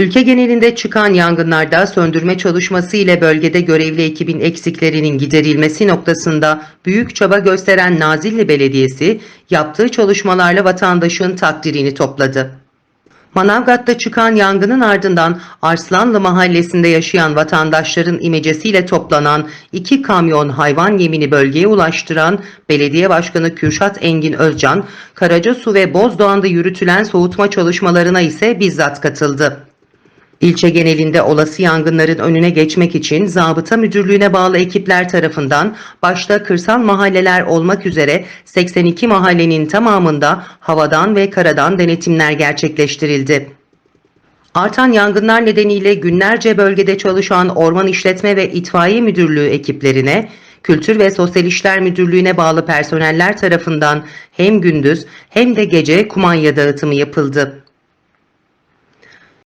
Ülke genelinde çıkan yangınlarda söndürme çalışması ile bölgede görevli ekibin eksiklerinin giderilmesi noktasında büyük çaba gösteren Nazilli Belediyesi yaptığı çalışmalarla vatandaşın takdirini topladı. Manavgat'ta çıkan yangının ardından Arslanlı mahallesinde yaşayan vatandaşların imecesiyle toplanan iki kamyon hayvan yemini bölgeye ulaştıran Belediye Başkanı Kürşat Engin Özcan, Karacasu ve Bozdoğan'da yürütülen soğutma çalışmalarına ise bizzat katıldı. İlçe genelinde olası yangınların önüne geçmek için Zabıta Müdürlüğü'ne bağlı ekipler tarafından başta kırsal mahalleler olmak üzere 82 mahallenin tamamında havadan ve karadan denetimler gerçekleştirildi. Artan yangınlar nedeniyle günlerce bölgede çalışan Orman İşletme ve İtfaiye Müdürlüğü ekiplerine, Kültür ve Sosyal İşler Müdürlüğü'ne bağlı personeller tarafından hem gündüz hem de gece kumanya dağıtımı yapıldı.